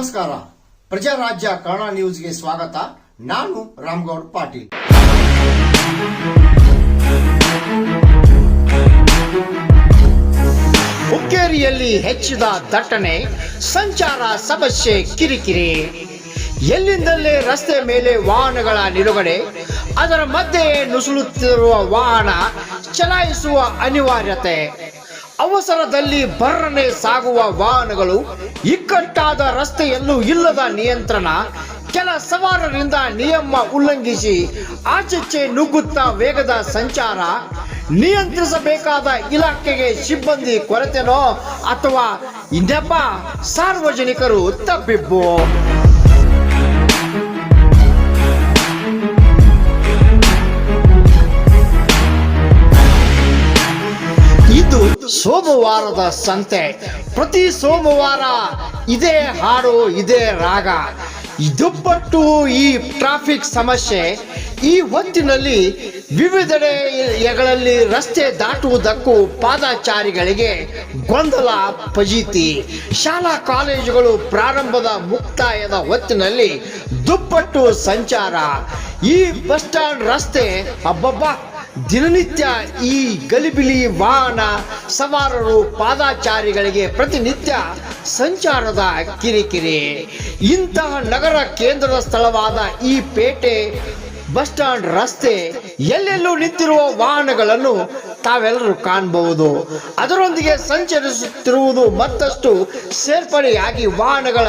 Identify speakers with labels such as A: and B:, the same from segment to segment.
A: ನಮಸ್ಕಾರ. ಪ್ರಜಾರಾಜ್ಯ ಕನ್ನಡ ನ್ಯೂಸ್ಗೆ ಸ್ವಾಗತ. ನಾನು ರಾಮ್ಗೌಡ್ ಪಾಟೀಲ್. ಹುಕ್ಕೇರಿಯಲ್ಲಿ ಹೆಚ್ಚಿದ ದಟ್ಟಣೆ, ಸಂಚಾರ ಸಮಸ್ಯೆ ಕಿರಿಕಿರಿ. ಎಲ್ಲಿಂದಲೇ ರಸ್ತೆ ಮೇಲೆ ವಾಹನಗಳ ನಿಲುಗಡೆ, ಅದರ ಮಧ್ಯೆ ನುಸುಳುತ್ತಿರುವ ವಾಹನ ಚಲಾಯಿಸುವ ಅನಿವಾರ್ಯತೆ. ಅವಸರದಲ್ಲಿ ಬರ್ರನೆ ಸಾಗುವ ವಾಹನಗಳು ಇಕ್ಕಟ್ಟಾದ ರಸ್ತೆಯಲ್ಲೂ ಇಲ್ಲದ ನಿಯಂತ್ರಣ, ಕೆಲ ಸವಾರರಿಂದ ನಿಯಮ ಉಲ್ಲಂಘಿಸಿ ಆಚೆಚ್ಚೆ ನುಗ್ಗುತ್ತಾ ವೇಗದ ಸಂಚಾರ, ನಿಯಂತ್ರಿಸಬೇಕಾದ ಇಲಾಖೆಗೆ ಸಿಬ್ಬಂದಿ ಕೊರತೆನೋ ಅಥವಾ ಇನ್ನೆಪ್ಪ ಸಾರ್ವಜನಿಕರು ತಪ್ಪಿಬ್ಬು? ಸೋಮವಾರದ ಸಂತೆ. ಪ್ರತಿ ಸೋಮವಾರ ಇದೇ ಹಾಡು, ಇದೇ ರಾಗ. ಇದುಪ್ಪಟ್ಟು ಈ ಟ್ರಾಫಿಕ್ ಸಮಸ್ಯೆ. ಈ ಹೊತ್ತಿನಲ್ಲಿ ವಿವಿಧೆಡೆಗಳಲ್ಲಿ ರಸ್ತೆ ದಾಟುವುದಕ್ಕೂ ಪಾದಚಾರಿಗಳಿಗೆ ಗೊಂದಲ ಫಜೀತಿ ಶಾಲಾ ಕಾಲೇಜುಗಳು ಪ್ರಾರಂಭದ ಮುಕ್ತಾಯದ ಹೊತ್ತಿನಲ್ಲಿ ದುಪ್ಪಟ್ಟು ಸಂಚಾರ. ಈ ಬಸ್ ಸ್ಟ್ಯಾಂಡ್ ರಸ್ತೆ ಅಬ್ಬಬ್ಬ ದಿನನಿತ್ಯ ಈ ಗಲಿಬಿಲಿ ವಾಹನ ಸವಾರರು, ಪಾದಾಚಾರಿಗಳಿಗೆ ಪ್ರತಿನಿತ್ಯ ಸಂಚಾರದ ಕಿರಿಕಿರಿ. ಇಂತಹ ನಗರ ಕೇಂದ್ರದ ಸ್ಥಳವಾದ ಈ ಪೇಟೆ ಬಸ್ ಸ್ಟ್ಯಾಂಡ್ ರಸ್ತೆ, ಎಲ್ಲೆಲ್ಲೂ ನಿಂತಿರುವ ವಾಹನಗಳನ್ನು ತಾವೆಲ್ಲರೂ ಕಾಣಬಹುದು. ಅದರೊಂದಿಗೆ ಸಂಚರಿಸುತ್ತಿರುವುದು ಮತ್ತಷ್ಟು ಸೇರ್ಪಡೆಯಾಗಿ ವಾಹನಗಳ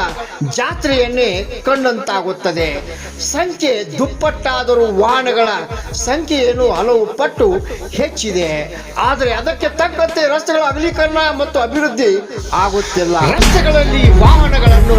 A: ಜಾತ್ರೆಯನ್ನೇ ಕಂಡಂತಾಗುತ್ತದೆ. ಸಂಖ್ಯೆ ದುಪ್ಪಟ್ಟಾದರೂ ವಾಹನಗಳ ಸಂಖ್ಯೆಯನ್ನು ಹಲವು ಪಟ್ಟು ಹೆಚ್ಚಿದೆ. ಆದರೆ ಅದಕ್ಕೆ ತಕ್ಕಂತೆ ರಸ್ತೆಗಳ ಅಗಲೀಕರಣ ಮತ್ತು ಅಭಿವೃದ್ಧಿ ಆಗುತ್ತಿಲ್ಲ. ರಸ್ತೆಗಳಲ್ಲಿ ವಾಹನಗಳನ್ನು